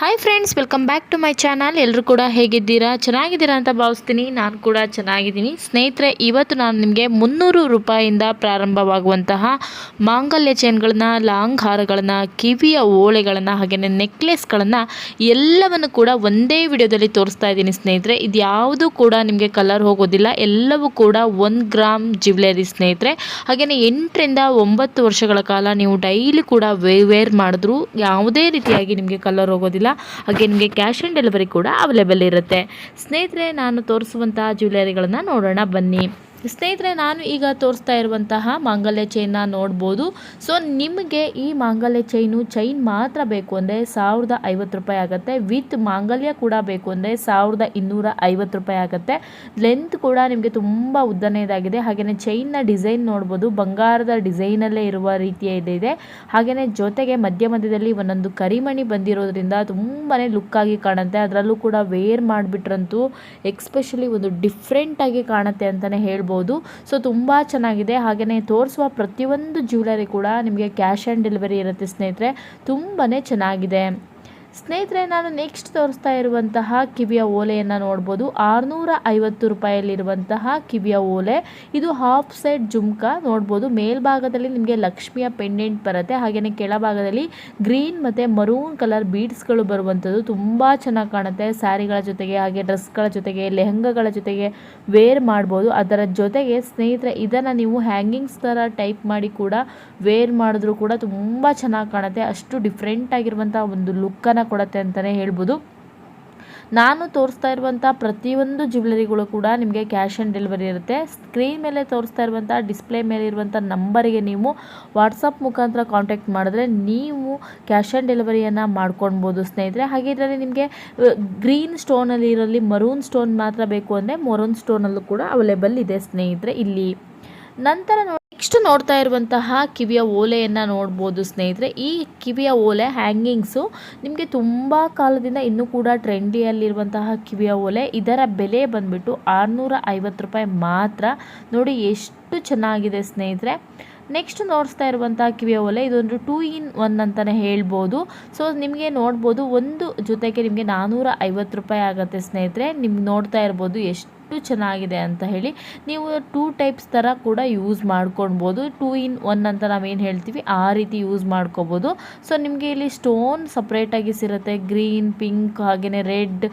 Hi friends welcome back to my channel ಎಲ್ಲರೂ ಕೂಡ ಹೇಗಿದ್ದೀರಾ? ಚೆನ್ನಾಗಿದ್ದೀರಾ ಅಂತ ಭಾವಿಸ್ತೀನಿ. ನಾನು ಕೂಡ ಚೆನ್ನಾಗಿದ್ದೀನಿ. ಸ್ನೇಹಿತರೆ, ಇವತ್ತು ನಾನು ನಿಮಗೆ ಮುನ್ನೂರು ರೂಪಾಯಿಂದ ಪ್ರಾರಂಭವಾಗುವಂತಹ ಮಾಂಗಲ್ಯ ಚೈನ್ಗಳನ್ನ ಲಾಂಗ್ ಹಾರಗಳನ್ನು ಕಿವಿಯ ಓಳೆಗಳನ್ನು ಹಾಗೆಯೇ ನೆಕ್ಲೆಸ್ಗಳನ್ನು ಎಲ್ಲವನ್ನು ಕೂಡ ಒಂದೇ ವಿಡಿಯೋದಲ್ಲಿ ತೋರಿಸ್ತಾ ಇದ್ದೀನಿ ಸ್ನೇಹಿತರೆ. ಇದು ಯಾವುದೂ ಕೂಡ ನಿಮಗೆ ಕಲರ್ ಹೋಗೋದಿಲ್ಲ. ಎಲ್ಲವೂ ಕೂಡ ಒನ್ ಗ್ರಾಮ್ ಜ್ಯುವೆಲರಿ ಸ್ನೇಹಿತರೆ. ಹಾಗೆಯೇ ಎಂಟರಿಂದ ಒಂಬತ್ತು ವರ್ಷಗಳ ಕಾಲ ನೀವು ಡೈಲಿ ಕೂಡ ವೇರ್ ಮಾಡಿದ್ರೂ ಯಾವುದೇ ರೀತಿಯಾಗಿ ನಿಮಗೆ ಕಲರ್ ಹೋಗೋದಿಲ್ಲ. ಹಾಗೆ ನಿಮಗೆ ಕ್ಯಾಶ್ ಆನ್ ಡೆಲಿವರಿ ಕೂಡ ಅವೈಲೇಬಲ್ ಇರುತ್ತೆ. ಸ್ನೇಹಿತರೆ ನಾನು ತೋರಿಸುವಂತಹ ಜ್ಯುವೆಲರಿಗಳನ್ನು ನೋಡೋಣ ಬನ್ನಿ. ಸ್ನೇಹಿತರೆ, ನಾನು ಈಗ ತೋರಿಸ್ತಾ ಇರುವಂತಹ ಮಾಂಗಲ್ಯ ಚೈನ್ನ ನೋಡ್ಬೋದು. ಸೊ ನಿಮಗೆ ಈ ಮಾಂಗಲ್ಯ ಚೈನು ಚೈನ್ ಮಾತ್ರ ಬೇಕು ಅಂದರೆ ಸಾವಿರದ ಐವತ್ತು ರೂಪಾಯಿ ಆಗುತ್ತೆ. ವಿತ್ ಮಾಂಗಲ್ಯ ಕೂಡ ಬೇಕು ಅಂದರೆ ಸಾವಿರದ ಇನ್ನೂರ ಐವತ್ತು ರೂಪಾಯಿ ಆಗುತ್ತೆ. ಲೆಂತ್ ಕೂಡ ನಿಮಗೆ ತುಂಬ ಉದ್ದನೆಯದಾಗಿದೆ. ಹಾಗೆಯೇ ಚೈನ್ನ ಡಿಸೈನ್ ನೋಡ್ಬೋದು. ಬಂಗಾರದ ಡಿಸೈನಲ್ಲೇ ಇರುವ ರೀತಿಯ ಇದೆ ಹಾಗೆಯೇ ಜೊತೆಗೆ ಮಧ್ಯ ಮಧ್ಯದಲ್ಲಿ ಒಂದೊಂದು ಕರಿಮಣಿ ಬಂದಿರೋದ್ರಿಂದ ತುಂಬಾ ಲುಕ್ಕಾಗಿ ಕಾಣುತ್ತೆ. ಅದರಲ್ಲೂ ಕೂಡ ವೇರ್ ಮಾಡಿಬಿಟ್ರಂತೂ ಎಕ್ಸ್ಪೆಷಲಿ ಒಂದು ಡಿಫ್ರೆಂಟಾಗಿ ಕಾಣುತ್ತೆ ಅಂತಲೇ ಹೇಳ್ಬೋದು. ಸೊ ತುಂಬ ಚೆನ್ನಾಗಿದೆ. ಹಾಗೆಯೇ ತೋರಿಸುವ ಪ್ರತಿಯೊಂದು ಜ್ಯುವೆಲರಿ ಕೂಡ ನಿಮಗೆ ಕ್ಯಾಶ್ ಆನ್ ಡೆಲಿವರಿ ಇರುತ್ತೆ ಸ್ನೇಹಿತರೆ. ತುಂಬಾ ಚೆನ್ನಾಗಿದೆ. ಸ್ನೇಹಿತರೆ, ನಾನು ನೆಕ್ಸ್ಟ್ ತೋರಿಸ್ತಾ ಇರುವಂತಹ ಕಿವಿಯ ಓಲೆಯನ್ನು ನೋಡ್ಬೋದು. ಆರುನೂರ ಐವತ್ತು ರೂಪಾಯಲ್ಲಿರುವಂತಹ ಕಿವಿಯ ಓಲೆ. ಇದು ಹಾಫ್ ಸೈಡ್ ಜುಮ್ಕ ನೋಡ್ಬೋದು. ಮೇಲ್ಭಾಗದಲ್ಲಿ ನಿಮಗೆ ಲಕ್ಷ್ಮಿಯ ಪೆಂಡೆಂಟ್ ಬರುತ್ತೆ. ಹಾಗೆಯೇ ಕೆಳಭಾಗದಲ್ಲಿ ಗ್ರೀನ್ ಮತ್ತು ಮರೂನ್ ಕಲರ್ ಬೀಡ್ಸ್ಗಳು ಬರುವಂಥದ್ದು. ತುಂಬ ಚೆನ್ನಾಗಿ ಕಾಣುತ್ತೆ. ಸ್ಯಾರಿಗಳ ಜೊತೆಗೆ, ಹಾಗೆ ಡ್ರೆಸ್ಗಳ ಜೊತೆಗೆ, ಲೆಹಂಗಗಳ ಜೊತೆಗೆ ವೇರ್ ಮಾಡ್ಬೋದು. ಅದರ ಜೊತೆಗೆ ಸ್ನೇಹಿತರೆ, ಇದನ್ನು ನೀವು ಹ್ಯಾಂಗಿಂಗ್ಸ್ ಥರ ಟೈಪ್ ಮಾಡಿ ಕೂಡ ವೇರ್ ಮಾಡಿದ್ರೂ ಕೂಡ ತುಂಬ ಚೆನ್ನಾಗಿ ಕಾಣುತ್ತೆ. ಅಷ್ಟು ಡಿಫ್ರೆಂಟ್ ಆಗಿರುವಂಥ ಒಂದು ಲುಕ್ಕನ್ನು ಕೊಡುತ್ತೆ ಅಂತಲೇ ಹೇಳ್ಬೋದು. ನಾನು ತೋರಿಸ್ತಾ ಇರುವಂಥ ಪ್ರತಿಯೊಂದು ಜ್ಯುವೆಲರಿಗಳು ಕೂಡ ನಿಮಗೆ ಕ್ಯಾಶ್ ಆನ್ ಡೆಲಿವರಿ ಇರುತ್ತೆ. ಸ್ಕ್ರೀನ್ ಮೇಲೆ ತೋರಿಸ್ತಾ ಇರುವಂಥ ಡಿಸ್ಪ್ಲೇ ಮೇಲೆ ಇರುವಂಥ ನಂಬರಿಗೆ ನೀವು ವಾಟ್ಸಪ್ ಮುಖಾಂತರ ಕಾಂಟ್ಯಾಕ್ಟ್ ಮಾಡಿದ್ರೆ ನೀವು ಕ್ಯಾಶ್ ಆನ್ ಡೆಲಿವರಿಯನ್ನು ಮಾಡ್ಕೊಳ್ಬೋದು ಸ್ನೇಹಿತರೆ. ಹಾಗೆ ನಿಮಗೆ ಗ್ರೀನ್ ಸ್ಟೋನಲ್ಲಿ ಇರಲಿ ಮರೂನ್ ಸ್ಟೋನ್ ಮಾತ್ರ ಬೇಕು ಅಂದರೆ ಮರೂನ್ ಸ್ಟೋನಲ್ಲೂ ಕೂಡ ಅವೈಲೇಬಲ್ ಇದೆ ಸ್ನೇಹಿತರೆ ಇಲ್ಲಿ. ನಂತರ ನೆಕ್ಸ್ಟ್ ನೋಡ್ತಾ ಇರುವಂತಹ ಕಿವಿಯ ಓಲೆಯನ್ನು ನೋಡ್ಬೋದು ಸ್ನೇಹಿತರೆ. ಈ ಕಿವಿಯ ಓಲೆ, ಹ್ಯಾಂಗಿಂಗ್ಸು ನಿಮಗೆ ತುಂಬ ಕಾಲದಿಂದ ಇನ್ನೂ ಕೂಡ ಟ್ರೆಂಡಿಯಲ್ಲಿರುವಂತಹ ಕಿವಿಯ ಓಲೆ. ಇದರ ಬೆಲೆ ಬಂದುಬಿಟ್ಟು ಆರುನೂರ ರೂಪಾಯಿ ಮಾತ್ರ. ನೋಡಿ ಎಷ್ಟು ಚೆನ್ನಾಗಿದೆ ಸ್ನೇಹಿತರೆ. ನೆಕ್ಸ್ಟ್ ನೋಡಿಸ್ತಾ ಇರುವಂಥ ಕಿವಿಯ ಓಲೆ, ಇದೊಂದು ಟೂ ಇನ್ ಒನ್ ಅಂತಲೇ ಹೇಳ್ಬೋದು. ಸೊ, ನಿಮಗೆ ನೋಡ್ಬೋದು, ಒಂದು ಜೊತೆಗೆ ನಿಮಗೆ ನಾನ್ನೂರ ಐವತ್ತು ರೂಪಾಯಿ ಆಗುತ್ತೆ ಸ್ನೇಹಿತರೆ. ನಿಮ್ಗೆ ನೋಡ್ತಾ ಇರ್ಬೋದು ಎಷ್ಟು ಚೆನ್ನಾಗಿದೆ ಅಂತ ಹೇಳಿ ನೀವು ಟೂ ಟೈಪ್ಸ್ ಥರ ಕೂಡ ಯೂಸ್ ಮಾಡ್ಕೊಳ್ಬೋದು. ಟೂ ಇನ್ ಒನ್ ಅಂತ ನಾವೇನು ಹೇಳ್ತೀವಿ? ಆ ರೀತಿ ಯೂಸ್ ಮಾಡ್ಕೋಬೋದು ಸೊ ನಿಮಗೆ ಇಲ್ಲಿ ಸ್ಟೋನ್ ಸಪ್ರೇಟಾಗಿ ಸಿಗುತ್ತೆ. ಗ್ರೀನ್ ಪಿಂಕ್ ಹಾಗೆಯೇ ರೆಡ್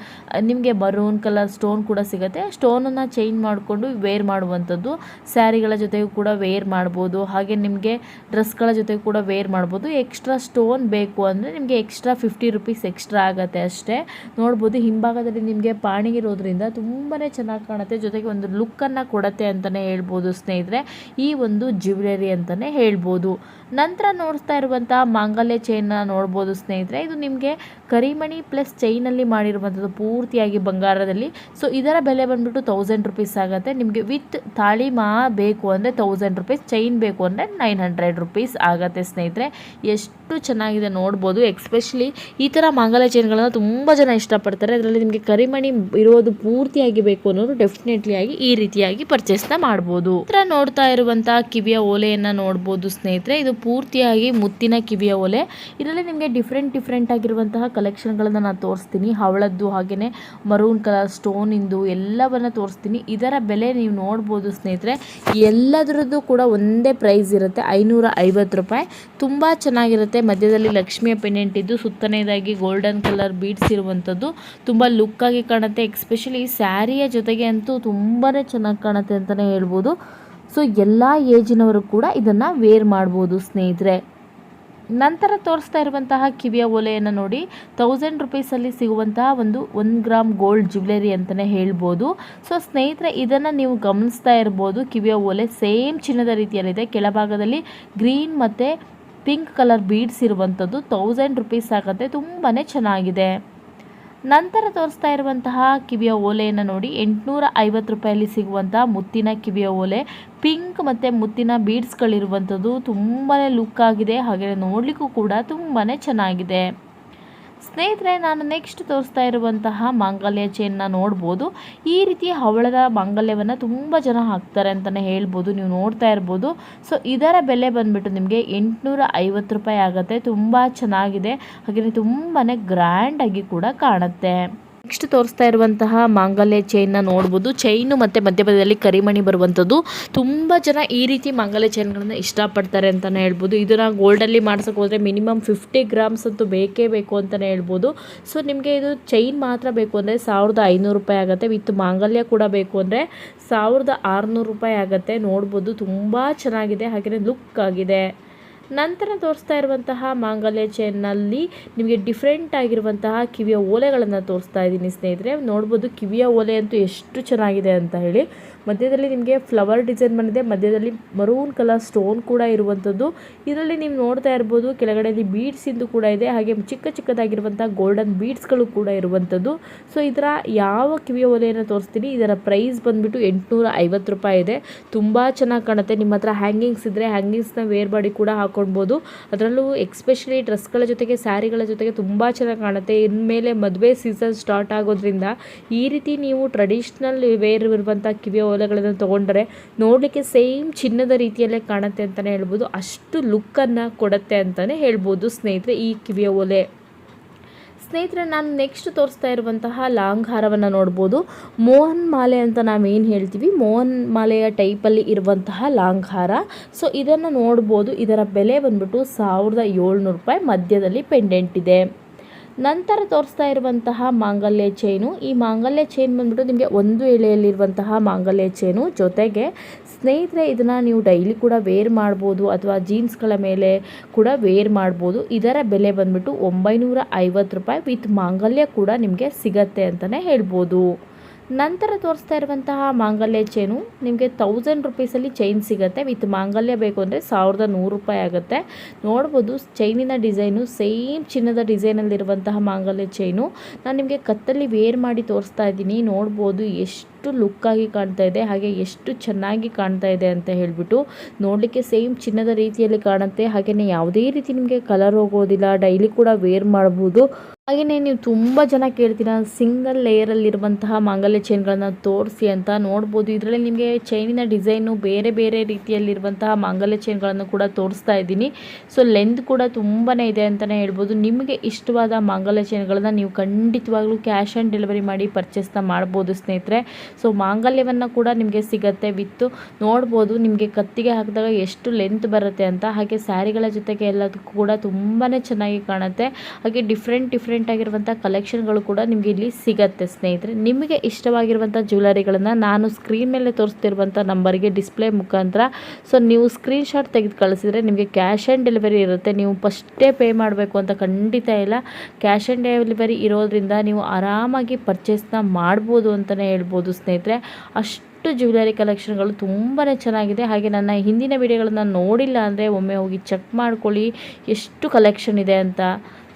ನಿಮಗೆ ಮರೂನ್ ಕಲರ್ ಸ್ಟೋನ್ ಕೂಡ ಸಿಗುತ್ತೆ. ಸ್ಟೋನನ್ನು ಚೇಂಜ್ ಮಾಡಿಕೊಂಡು ವೇರ್ ಮಾಡುವಂಥದ್ದು. ಸ್ಯಾರಿಗಳ ಜೊತೆಗೂ ಕೂಡ ವೇರ್ ಮಾಡ್ಬೋದು. ಹಾಗೆ ನಿಮಗೆ ಡ್ರೆಸ್ಗಳ ಜೊತೆ ಕೂಡ ವೇರ್ ಮಾಡ್ಬೋದು. ಎಕ್ಸ್ಟ್ರಾ ಸ್ಟೋನ್ ಬೇಕು ಅಂದರೆ ನಿಮಗೆ ಎಕ್ಸ್ಟ್ರಾ ಫಿಫ್ಟಿ ರುಪೀಸ್ ಎಕ್ಸ್ಟ್ರಾ ಆಗುತ್ತೆ ಅಷ್ಟೇ. ನೋಡ್ಬೋದು, ಹಿಂಭಾಗದಲ್ಲಿ ನಿಮಗೆ ಪಾಣಿ ಇರೋದ್ರಿಂದ ತುಂಬಾ ಚೆನ್ನಾಗಿ ಕಾಣುತ್ತೆ. ಜೊತೆಗೆ ಒಂದು ಲುಕ್ಕನ್ನು ಕೊಡುತ್ತೆ ಅಂತಲೇ ಹೇಳ್ಬೋದು ಸ್ನೇಹಿತರೆ. ಈ ಒಂದು ಜ್ಯುವೆಲರಿ ಅಂತಲೇ ಹೇಳ್ಬೋದು. ನಂತರ ನೋಡ್ತಾ ಇರುವಂಥ ಮಾಂಗಲ್ಯ ಚೈನ್ನ ನೋಡ್ಬೋದು ಸ್ನೇಹಿತರೆ. ಇದು ನಿಮಗೆ ಕರಿಮಣಿ ಪ್ಲಸ್ ಚೈನಲ್ಲಿ ಮಾಡಿರುವಂಥದ್ದು ಪೂರ್ತಿಯಾಗಿ ಬಂಗಾರದಲ್ಲಿ. ಸೊ ಇದರ ಬೆಲೆ ಬಂದುಬಿಟ್ಟು ತೌಸಂಡ್ ರುಪೀಸ್ ಆಗುತ್ತೆ. ನಿಮಗೆ ವಿತ್ ತಾಳಿ ಮಾ ಬೇಕು ಅಂದರೆ ತೌಸಂಡ್ ರುಪೀಸ್ ಚೈನ್ ಬೇಕು ಅಂದರೆ ನೈನ್ ಹಂಡ್ರೆಡ್ ರುಪೀಸ್ ಆಗುತ್ತೆ ಸ್ನೇಹಿತರೆ. ಎಷ್ಟು ಚೆನ್ನಾಗಿದೆ ನೋಡ್ಬೋದು. ಎಕ್ಸ್ಪೆಷಲಿ ಈ ಥರ ಮಾಂಗಲ್ಯ ಚೈನ್ಗಳನ್ನು ತುಂಬ ಜನ ಇಷ್ಟಪಡ್ತಾರೆ. ಅದರಲ್ಲಿ ನಿಮಗೆ ಕರಿಮಣಿ ಇರೋದು ಪೂರ್ತಿಯಾಗಿ ಬೇಕು ಅನ್ನೋರು ಡೆಫಿನೆಟ್ಲಿ ಆಗಿ ಈ ರೀತಿಯಾಗಿ ಪರ್ಚೇಸ್ನ ಮಾಡಬಹುದು ಹತ್ರ ನೋಡ್ತಾ ಇರುವಂತಹ ಕಿವಿಯ ಓಲೆಯನ್ನ ನೋಡಬಹುದು ಸ್ನೇಹಿತರೆ. ಇದು ಪೂರ್ತಿಯಾಗಿ ಮುತ್ತಿನ ಕಿವಿಯ ಓಲೆ. ಇದರಲ್ಲಿ ನಿಮಗೆ ಡಿಫ್ರೆಂಟ್ ಡಿಫ್ರೆಂಟ್ ಆಗಿರುವಂತಹ ಕಲೆಕ್ಷನ್ಗಳನ್ನು ನಾನು ತೋರಿಸ್ತೀನಿ. ಹವಳದ್ದು ಹಾಗೆಯೇ ಮರೂನ್ ಕಲರ್ ಸ್ಟೋನ್ ಇಂದು ಎಲ್ಲವನ್ನು ತೋರಿಸ್ತೀನಿ. ಇದರ ಬೆಲೆ ನೀವು ನೋಡಬಹುದು ಸ್ನೇಹಿತರೆ. ಎಲ್ಲದರದ್ದು ಕೂಡ ಒಂದೇ ಪ್ರೈಸ್ ಇರುತ್ತೆ. ಐನೂರ ಐವತ್ತು ರೂಪಾಯಿ. ತುಂಬಾ ಚೆನ್ನಾಗಿರುತ್ತೆ. ಮಧ್ಯದಲ್ಲಿ ಲಕ್ಷ್ಮಿಯ ಪೆನೆಂಟ್ ಇದ್ದು ಸುತ್ತನೇದಾಗಿ ಗೋಲ್ಡನ್ ಕಲರ್ ಬೀಡ್ಸ್ ಇರುವಂಥದ್ದು ತುಂಬ ಆಗಿ ಕಾಣುತ್ತೆ. ಎಕ್ಸ್ಪೆಷಲಿ ಸ್ಯಾರಿಯ ಜೊತೆಗೆ ಅಂತೂ ತುಂಬಾ ಚೆನ್ನಾಗಿ ಕಾಣುತ್ತೆ ಅಂತಲೇ ಹೇಳ್ಬೋದು. ಸೊ ಎಲ್ಲ ಏಜಿನವರು ಕೂಡ ಇದನ್ನು ವೇರ್ ಮಾಡ್ಬೋದು ಸ್ನೇಹಿತರೆ. ನಂತರ ತೋರಿಸ್ತಾ ಇರುವಂತಹ ಕಿವಿಯ ಒಲೆಯನ್ನು ನೋಡಿ. ತೌಸಂಡ್ ರುಪೀಸಲ್ಲಿ ಸಿಗುವಂತಹ ಒಂದು ಒನ್ ಗ್ರಾಮ್ ಗೋಲ್ಡ್ ಜ್ಯುವೆಲರಿ ಅಂತಲೇ ಹೇಳ್ಬೋದು. ಸೊ ಸ್ನೇಹಿತರೆ, ಇದನ್ನು ನೀವು ಗಮನಿಸ್ತಾ ಇರ್ಬೋದು. ಕಿವಿಯ ಓಲೆ ಸೇಮ್ ಚಿನ್ನದ ರೀತಿಯಲ್ಲಿದೆ. ಕೆಳಭಾಗದಲ್ಲಿ ಗ್ರೀನ್ ಮತ್ತು ಪಿಂಕ್ ಕಲರ್ ಬೀಡ್ಸ್ ಇರುವಂಥದ್ದು. ತೌಸಂಡ್ ರುಪೀಸ್ ಆಗುತ್ತೆ. ತುಂಬಾ ಚೆನ್ನಾಗಿದೆ. ನಂತರ ತೋರಿಸ್ತಾ ಇರುವಂತಹ ಕಿವಿಯ ಓಲೆಯನ್ನು ನೋಡಿ. ಎಂಟುನೂರ ಐವತ್ತು ರೂಪಾಯಲ್ಲಿ ಸಿಗುವಂತಹ ಮುತ್ತಿನ ಕಿವಿಯ ಓಲೆ. ಪಿಂಕ್ ಮತ್ತು ಮುತ್ತಿನ ಬೀಡ್ಸ್ಗಳಿರುವಂಥದ್ದು ತುಂಬಾ ಲುಕ್ ಆಗಿದೆ. ಹಾಗೆ ನೋಡಲಿಕ್ಕೂ ಕೂಡ ತುಂಬಾ ಚೆನ್ನಾಗಿದೆ. ಸ್ನೇಹಿತರೆ, ನಾನು ನೆಕ್ಸ್ಟ್ ತೋರಿಸ್ತಾ ಇರುವಂತಹ ಮಾಂಗಲ್ಯ ಚೈನ್ನ ನೋಡ್ಬೋದು. ಈ ರೀತಿ ಹವಳದ ಮಾಂಗಲ್ಯವನ್ನು ತುಂಬ ಜನ ಹಾಕ್ತಾರೆ ಅಂತಲೇ ಹೇಳ್ಬೋದು, ನೀವು ನೋಡ್ತಾ ಇರ್ಬೋದು. ಸೊ ಇದರ ಬೆಲೆ ಬಂದುಬಿಟ್ಟು ನಿಮಗೆ ಎಂಟುನೂರ ಐವತ್ತು ರೂಪಾಯಿ ಆಗುತ್ತೆ. ತುಂಬ ಚೆನ್ನಾಗಿದೆ. ಹಾಗೆಯೇ ತುಂಬಾ ಗ್ರ್ಯಾಂಡಾಗಿ ಕೂಡ ಕಾಣುತ್ತೆ. ನೆಕ್ಸ್ಟ್ ತೋರಿಸ್ತಾ ಇರುವಂತಹ ಮಾಂಗಲ್ಯ ಚೈನ್ನ ನೋಡ್ಬೋದು. ಚೈನು ಮತ್ತು ಮಧ್ಯ ಮಧ್ಯದಲ್ಲಿ ಕರಿಮಣಿ ಬರುವಂಥದ್ದು. ತುಂಬ ಜನ ಈ ರೀತಿ ಮಾಂಗಲ್ಯ ಚೈನ್ಗಳನ್ನ ಇಷ್ಟಪಡ್ತಾರೆ ಅಂತಲೇ ಹೇಳ್ಬೋದು. ಇದನ್ನು ಗೋಲ್ಡಲ್ಲಿ ಮಾಡ್ಸೋಕೆ ಹೋದರೆ ಮಿನಿಮಮ್ ಫಿಫ್ಟಿ ಗ್ರಾಮ್ಸ್ ಅಂತೂ ಬೇಕೇ ಬೇಕು ಅಂತಲೇ ಹೇಳ್ಬೋದು. ಸೊ ನಿಮಗೆ ಇದು ಚೈನ್ ಮಾತ್ರ ಬೇಕು ಅಂದರೆ ಸಾವಿರದ ರೂಪಾಯಿ ಆಗುತ್ತೆ. ವಿತ್ ಮಾಂಗಲ್ಯ ಕೂಡ ಬೇಕು ಅಂದರೆ ಸಾವಿರದ ರೂಪಾಯಿ ಆಗುತ್ತೆ. ನೋಡ್ಬೋದು, ತುಂಬ ಚೆನ್ನಾಗಿದೆ. ಹಾಗೆಯೇ ಲುಕ್ ಆಗಿದೆ. ನಂತರ ತೋರಿಸ್ತಾ ಇರುವಂತಹ ಮಾಂಗಲ್ಯ ಚೈನ್ನಲ್ಲಿ ನಿಮಗೆ ಡಿಫ್ರೆಂಟ್ ಆಗಿರುವಂತಹ ಕಿವಿಯ ಓಲೆಗಳನ್ನು ತೋರಿಸ್ತಾ ಇದ್ದೀನಿ ಸ್ನೇಹಿತರೆ. ನೋಡ್ಬೋದು ಕಿವಿಯ ಓಲೆ ಅಂತೂ ಎಷ್ಟು ಚೆನ್ನಾಗಿದೆ ಅಂತ ಹೇಳಿ. ಮಧ್ಯದಲ್ಲಿ ನಿಮಗೆ ಫ್ಲವರ್ ಡಿಸೈನ್ ಬಂದಿದೆ. ಮಧ್ಯದಲ್ಲಿ ಮರೂನ್ ಕಲರ್ ಸ್ಟೋನ್ ಕೂಡ ಇರುವಂಥದ್ದು ಇದರಲ್ಲಿ ನೀವು ನೋಡ್ತಾ ಇರ್ಬೋದು, ಕೆಳಗಡೆಯಲ್ಲಿ ಬೀಡ್ಸ್ ಇಂದು ಕೂಡ ಇದೆ. ಹಾಗೆ ಚಿಕ್ಕ ಚಿಕ್ಕದಾಗಿರುವಂಥ ಗೋಲ್ಡನ್ ಬೀಡ್ಸ್ಗಳು ಕೂಡ ಇರುವಂಥದ್ದು ಸೊ ಇದರ ಯಾವ ಕಿವಿಯ ಒಲೆಯನ್ನು ತೋರಿಸ್ತೀನಿ. ಇದರ ಪ್ರೈಸ್ ಬಂದುಬಿಟ್ಟು ಎಂಟುನೂರ ರೂಪಾಯಿ ಇದೆ. ತುಂಬ ಚೆನ್ನಾಗಿ ಕಾಣುತ್ತೆ. ನಿಮ್ಮ ಹತ್ರ ಹ್ಯಾಂಗಿಂಗ್ಸ್ ಇದ್ದರೆ ಹ್ಯಾಂಗಿಂಗ್ಸ್ನ ವೇರ್ ಮಾಡಿ ಕೂಡ ಹಾಕ್ಕೊಳ್ಬೋದು ಅದರಲ್ಲೂ ಎಕ್ಸ್ಪೆಷಲಿ ಡ್ರೆಸ್ಗಳ ಜೊತೆಗೆ ಸ್ಯಾರಿಗಳ ಜೊತೆಗೆ ತುಂಬ ಚೆನ್ನಾಗಿ ಕಾಣುತ್ತೆ. ಇನ್ಮೇಲೆ ಮದುವೆ ಸೀಸನ್ ಸ್ಟಾರ್ಟ್ ಆಗೋದ್ರಿಂದ ಈ ರೀತಿ ನೀವು ಟ್ರೆಡಿಷ್ನಲ್ ವೇರ್ ಇರುವಂಥ ಕಿವಿಯ ಓಲೆಗಳನ್ನು ತೊಗೊಂಡ್ರೆ ನೋಡಲಿಕ್ಕೆ ಸೇಮ್ ಚಿನ್ನದ ರೀತಿಯಲ್ಲೇ ಕಾಣುತ್ತೆ ಅಂತಲೇ ಹೇಳ್ಬೋದು. ಅಷ್ಟು ಲುಕ್ಕನ್ನು ಕೊಡುತ್ತೆ ಅಂತಲೇ ಹೇಳ್ಬೋದು ಸ್ನೇಹಿತರೆ ಈ ಕಿವಿಯ ಓಲೆ ಸ್ನೇಹಿತರೆ, ನಾನು ನೆಕ್ಸ್ಟ್ ತೋರಿಸ್ತಾ ಇರುವಂತಹ ಲಾಂಗ್ ಹಾರವನ್ನು ನೋಡ್ಬೋದು. ಮೋಹನ್ ಮಾಲೆ ಅಂತ ನಾವೇನು ಹೇಳ್ತೀವಿ? ಮೋಹನ್ ಮಾಲೆಯ ಟೈಪಲ್ಲಿ ಇರುವಂತಹ ಲಾಂಗ್ ಹಾರ ಸೊ ಇದನ್ನು ನೋಡ್ಬೋದು. ಇದರ ಬೆಲೆ ಬಂದ್ಬಿಟ್ಟು ಸಾವಿರದ ಏಳ್ನೂರು ರೂಪಾಯಿ ಮಧ್ಯದಲ್ಲಿ ಪೆಂಡೆಂಟ್ ಇದೆ. ನಂತರ ತೋರಿಸ್ತಾ ಇರುವಂತಹ ಮಾಂಗಲ್ಯ ಚೈನು. ಈ ಮಾಂಗಲ್ಯ ಚೈನ್ ಬಂದ್ಬಿಟ್ಟು ನಿಮಗೆ ಒಂದು ಎಳೆಯಲ್ಲಿರುವಂತಹ ಮಾಂಗಲ್ಯ ಚೈನು. ಜೊತೆಗೆ ಸ್ನೇಹಿತರೆ, ಇದನ್ನು ನೀವು ಡೈಲಿ ಕೂಡ ವೇರ್ ಮಾಡ್ಬೋದು ಅಥವಾ ಜೀನ್ಸ್ಗಳ ಮೇಲೆ ಕೂಡ ವೇರ್ ಮಾಡ್ಬೋದು. ಇದರ ಬೆಲೆ ಬಂದ್ಬಿಟ್ಟು ಒಂಬೈನೂರ ಐವತ್ತು ರೂಪಾಯಿ. ವಿತ್ ಮಾಂಗಲ್ಯ ಕೂಡ ನಿಮಗೆ ಸಿಗತ್ತೆ ಅಂತಲೇ ಹೇಳ್ಬೋದು. ನಂತರ ತೋರಿಸ್ತಾ ಇರುವಂತಹ ಮಾಂಗಲ್ಯ ಚೈನು ನಿಮಗೆ ತೌಸಂಡ್ ರುಪೀಸಲ್ಲಿ ಚೈನ್ ಸಿಗುತ್ತೆ. ವಿತ್ ಮಾಂಗಲ್ಯ ಬೇಕು ಅಂದರೆ ಸಾವಿರದ ನೂರು ರೂಪಾಯಿ ಆಗುತ್ತೆ. ನೋಡ್ಬೋದು ಚೈನಿನ ಡಿಸೈನು ಸೇಮ್ ಚಿನ್ನದ ಡಿಸೈನಲ್ಲಿರುವಂತಹ ಮಾಂಗಲ್ಯ ಚೈನು ನಾನು ನಿಮಗೆ ಕತ್ತಲ್ಲಿ ವೇರ್ ಮಾಡಿ ತೋರಿಸ್ತಾ ಇದ್ದೀನಿ. ನೋಡ್ಬೋದು, ಎಷ್ಟು ಲುಕ್ಕಾಗಿ ಕಾಣ್ತಾ ಇದೆ, ಹಾಗೆ ಎಷ್ಟು ಚೆನ್ನಾಗಿ ಕಾಣ್ತಾ ಇದೆ ಅಂತ ಹೇಳಿಬಿಟ್ಟು ನೋಡಲಿಕ್ಕೆ ಸೇಮ್ ಚಿನ್ನದ ರೀತಿಯಲ್ಲಿ ಕಾಣುತ್ತೆ. ಹಾಗೆಯೇ ಯಾವುದೇ ರೀತಿ ನಿಮಗೆ ಕಲರ್ ಹೋಗೋದಿಲ್ಲ ಡೈಲಿ ಕೂಡ ವೇರ್ ಮಾಡ್ಬೋದು. ಹಾಗೆಯೇ ನೀವು ತುಂಬ ಜನ ಕೇಳ್ತೀರ ಸಿಂಗಲ್ ಲೇಯರಲ್ಲಿರುವಂತಹ ಮಾಂಗಲ್ಯ ಚೈನ್ಗಳನ್ನು ತೋರಿಸಿ ಅಂತ ನೋಡ್ಬೋದು. ಇದರಲ್ಲಿ ನಿಮಗೆ ಚೈನಿನ ಡಿಸೈನು ಬೇರೆ ಬೇರೆ ರೀತಿಯಲ್ಲಿರುವಂತಹ ಮಾಂಗಲ್ಯ ಚೈನ್ಗಳನ್ನು ಕೂಡ ತೋರಿಸ್ತಾ ಇದ್ದೀನಿ. ಸೊ ಲೆಂತ್ ಕೂಡ ತುಂಬಾ ಇದೆ ಅಂತಲೇ ಹೇಳ್ಬೋದು. ನಿಮಗೆ ಇಷ್ಟವಾದ ಮಾಂಗಲ್ಯ ಚೈನ್ಗಳನ್ನು ನೀವು ಖಂಡಿತವಾಗ್ಲೂ ಕ್ಯಾಶ್ ಆನ್ ಡೆಲಿವರಿ ಮಾಡಿ ಪರ್ಚೇಸ್ನ ಮಾಡ್ಬೋದು ಸ್ನೇಹಿತರೆ. ಸೊ ಮಾಂಗಲ್ಯವನ್ನು ಕೂಡ ನಿಮಗೆ ಸಿಗುತ್ತೆ ವಿತ್ತು. ನೋಡ್ಬೋದು ನಿಮಗೆ ಕತ್ತಿಗೆ ಹಾಕಿದಾಗ ಎಷ್ಟು ಲೆಂತ್ ಬರುತ್ತೆ ಅಂತ. ಹಾಗೆ ಸ್ಯಾರಿಗಳ ಜೊತೆಗೆ ಎಲ್ಲದಕ್ಕೂ ಕೂಡ ತುಂಬಾ ಚೆನ್ನಾಗಿ ಕಾಣುತ್ತೆ. ಹಾಗೆ ಡಿಫ್ರೆಂಟ್ ಡಿಫ್ರೆಂಟ್ ಡಿಫ್ರೆಂಟ್ ಆಗಿರುವಂಥ ಕಲೆಕ್ಷನ್ಗಳು ಕೂಡ ನಿಮಗೆ ಇಲ್ಲಿ ಸಿಗತ್ತೆ ಸ್ನೇಹಿತರೆ. ನಿಮಗೆ ಇಷ್ಟವಾಗಿರುವಂಥ ಜ್ಯುವೆಲರಿಗಳನ್ನು ನಾನು ಸ್ಕ್ರೀನ್ ಮೇಲೆ ತೋರಿಸ್ತಿರುವಂಥ ನಂಬರ್ಗೆ ಡಿಸ್ಪ್ಲೇ ಮುಖಾಂತರ. ಸೊ ನೀವು ಸ್ಕ್ರೀನ್ಶಾಟ್ ತೆಗೆದು ಕಳಿಸಿದರೆ ನಿಮಗೆ ಕ್ಯಾಶ್ ಆ್ಯಂಡ್ ಡೆಲಿವರಿ ಇರುತ್ತೆ. ನೀವು ಫಸ್ಟೇ ಪೇ ಮಾಡಬೇಕು ಅಂತ ಖಂಡಿತ ಇಲ್ಲ. ಕ್ಯಾಶ್ ಆ್ಯಂಡ್ ಡೆಲಿವರಿ ಇರೋದ್ರಿಂದ ನೀವು ಆರಾಮಾಗಿ ಪರ್ಚೇಸ್ನ ಮಾಡ್ಬೋದು ಅಂತಲೇ ಹೇಳ್ಬೋದು ಸ್ನೇಹಿತರೆ. ಅಷ್ಟು ಜ್ಯುವೆಲರಿ ಕಲೆಕ್ಷನ್ಗಳು ತುಂಬಾ ಚೆನ್ನಾಗಿದೆ. ಹಾಗೆ ನನ್ನ ಹಿಂದಿನ ವಿಡಿಯೋಗಳನ್ನು ನೋಡಿಲ್ಲ ಅಂದರೆ ಒಮ್ಮೆ ಹೋಗಿ ಚೆಕ್ ಮಾಡ್ಕೊಳ್ಳಿ. ಎಷ್ಟು ಕಲೆಕ್ಷನ್ ಇದೆ ಅಂತ.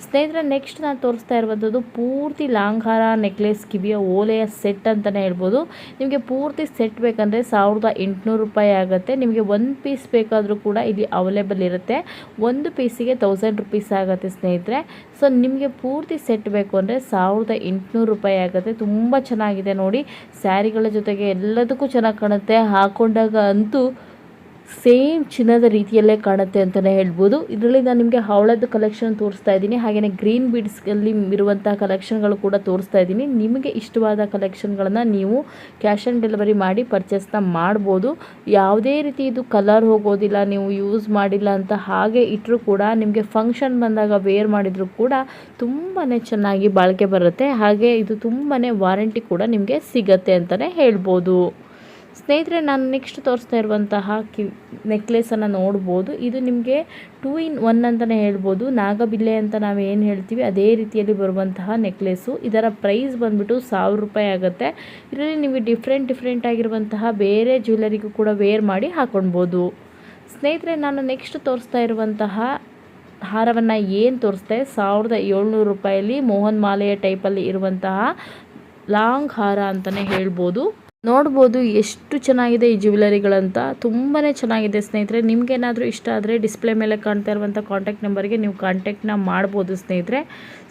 ಸ್ನೇಹಿತರೆ ನೆಕ್ಸ್ಟ್ ನಾನು ತೋರಿಸ್ತಾ ಇರುವಂಥದ್ದು ಪೂರ್ತಿ ಲಾಂಗಾರ ನೆಕ್ಲೆಸ್ ಕಿವಿಯ ಓಲೆಯ ಸೆಟ್ ಅಂತಲೇ ಹೇಳ್ಬೋದು. ನಿಮಗೆ ಪೂರ್ತಿ ಸೆಟ್ ಬೇಕಂದರೆ ಸಾವಿರದ ಎಂಟುನೂರು ರೂಪಾಯಿ ಆಗುತ್ತೆ. ನಿಮಗೆ ಒಂದು ಪೀಸ್ ಬೇಕಾದರೂ ಕೂಡ ಇಲ್ಲಿ ಅವೈಲೇಬಲ್ ಇರುತ್ತೆ. ಒಂದು ಪೀಸಿಗೆ ತೌಸಂಡ್ ರುಪೀಸ್ ಆಗುತ್ತೆ ಸ್ನೇಹಿತರೆ. ಸೊ ನಿಮಗೆ ಪೂರ್ತಿ ಸೆಟ್ ಬೇಕು ಅಂದರೆ ಸಾವಿರದ ಎಂಟುನೂರು ರೂಪಾಯಿ ಆಗುತ್ತೆ. ತುಂಬ ಚೆನ್ನಾಗಿದೆ ನೋಡಿ. ಸ್ಯಾರಿಗಳ ಜೊತೆಗೆ ಎಲ್ಲದಕ್ಕೂ ಚೆನ್ನಾಗಿ ಕಾಣುತ್ತೆ. ಹಾಕೊಂಡಾಗ ಅಂತೂ ಸೇಮ್ ಚಿನ್ನದ ರೀತಿಯಲ್ಲೇ ಕಾಣುತ್ತೆ ಅಂತಲೇ ಹೇಳ್ಬೋದು. ಇದರಲ್ಲಿ ನಾನು ನಿಮಗೆ ಹವಳದ ಕಲೆಕ್ಷನ್ ತೋರಿಸ್ತಾ ಇದ್ದೀನಿ. ಹಾಗೆಯೇ ಗ್ರೀನ್ ಬೀಡ್ಸ್ಗಳಲ್ಲಿ ಇರುವಂಥ ಕಲೆಕ್ಷನ್ಗಳು ಕೂಡ ತೋರಿಸ್ತಾ ಇದ್ದೀನಿ. ನಿಮಗೆ ಇಷ್ಟವಾದ ಕಲೆಕ್ಷನ್ಗಳನ್ನು ನೀವು ಕ್ಯಾಶ್ ಆನ್ ಡೆಲಿವರಿ ಮಾಡಿ ಪರ್ಚೇಸ್ನ ಮಾಡ್ಬೋದು. ಯಾವುದೇ ರೀತಿ ಇದು ಕಲರ್ ಹೋಗೋದಿಲ್ಲ, ನೀವು ಯೂಸ್ ಮಾಡಿಲ್ಲ ಅಂತ ಹಾಗೆ ಇಟ್ಟರೂ ಕೂಡ, ನಿಮಗೆ ಫಂಕ್ಷನ್ ಬಂದಾಗ ವೇರ್ ಮಾಡಿದರೂ ಕೂಡ ತುಂಬಾ ಚೆನ್ನಾಗಿ ಬಾಳಿಕೆ ಬರುತ್ತೆ. ಹಾಗೆ ಇದು ತುಂಬಾ ವಾರಂಟಿ ಕೂಡ ನಿಮಗೆ ಸಿಗತ್ತೆ ಅಂತಲೇ ಹೇಳ್ಬೋದು. ಸ್ನೇಹಿತರೆ, ನಾನು ನೆಕ್ಸ್ಟ್ ತೋರಿಸ್ತಾ ಇರುವಂತಹ ಕಿ ನೆಕ್ಲೆಸನ್ನು ನೋಡ್ಬೋದು. ಇದು ನಿಮಗೆ ಟೂ ಇನ್ ಒನ್ ಅಂತಲೇ ಹೇಳ್ಬೋದು. ನಾಗಬಿಲ್ಲೆ ಅಂತ ನಾವು ಏನು ಹೇಳ್ತೀವಿ, ಅದೇ ರೀತಿಯಲ್ಲಿ ಬರುವಂತಹ ನೆಕ್ಲೆಸ್ಸು ಇದರ ಪ್ರೈಸ್ ಬಂದುಬಿಟ್ಟು ಸಾವಿರ ರೂಪಾಯಿ ಆಗುತ್ತೆ. ಇದರಲ್ಲಿ ನೀವು ಡಿಫ್ರೆಂಟ್ ಡಿಫ್ರೆಂಟ್ ಆಗಿರುವಂತಹ ಬೇರೆ ಜ್ಯುವೆಲರಿಗೂ ಕೂಡ ವೇರ್ ಮಾಡಿ ಹಾಕೊಳ್ಬೋದು. ಸ್ನೇಹಿತರೆ, ನಾನು ನೆಕ್ಸ್ಟ್ ತೋರಿಸ್ತಾ ಇರುವಂತಹ ಹಾರವನ್ನು ಏನು ತೋರಿಸ್ತೆ ಸಾವಿರದ ಏಳ್ನೂರು ರೂಪಾಯಲ್ಲಿ ಮೋಹನ್ ಮಾಲೆಯ ಟೈಪಲ್ಲಿ ಇರುವಂತಹ ಲಾಂಗ್ ಹಾರ ಅಂತಲೇ ಹೇಳ್ಬೋದು. ನೋಡ್ಬೋದು ಎಷ್ಟು ಚೆನ್ನಾಗಿದೆ ಈ ಜ್ಯುವೆಲರಿಗಳಂತ. ತುಂಬಾ ಚೆನ್ನಾಗಿದೆ ಸ್ನೇಹಿತರೆ. ನಿಮಗೇನಾದರೂ ಇಷ್ಟ ಆದರೆ ಡಿಸ್ಪ್ಲೇ ಮೇಲೆ ಕಾಣ್ತಾ ಇರುವಂಥ ಕಾಂಟ್ಯಾಕ್ಟ್ ನಂಬರ್ಗೆ ನೀವು ಕಾಂಟ್ಯಾಕ್ಟ್ನ ಮಾಡ್ಬೋದು ಸ್ನೇಹಿತರೆ.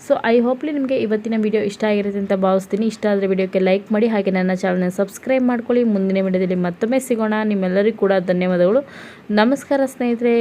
ಸೊ, ಐ ಹೋಪ್ಲಿ ನಿಮಗೆ ಇವತ್ತಿನ ವಿಡಿಯೋ ಇಷ್ಟ ಆಗಿರುತ್ತೆ ಅಂತ ಭಾವಿಸ್ತೀನಿ. ಇಷ್ಟ ಆದರೆ ವಿಡಿಯೋಕ್ಕೆ ಲೈಕ್ ಮಾಡಿ ಹಾಗೆ ನನ್ನ ಚಾನಲ್ನ ಸಬ್ಸ್ಕ್ರೈಬ್ ಮಾಡ್ಕೊಳ್ಳಿ. ಮುಂದಿನ ವಿಡಿಯೋದಲ್ಲಿ ಮತ್ತೊಮ್ಮೆ ಸಿಗೋಣ. ನಿಮ್ಮೆಲ್ಲರಿಗೂ ಕೂಡ ಧನ್ಯವಾದಗಳು. ನಮಸ್ಕಾರ ಸ್ನೇಹಿತರೆ.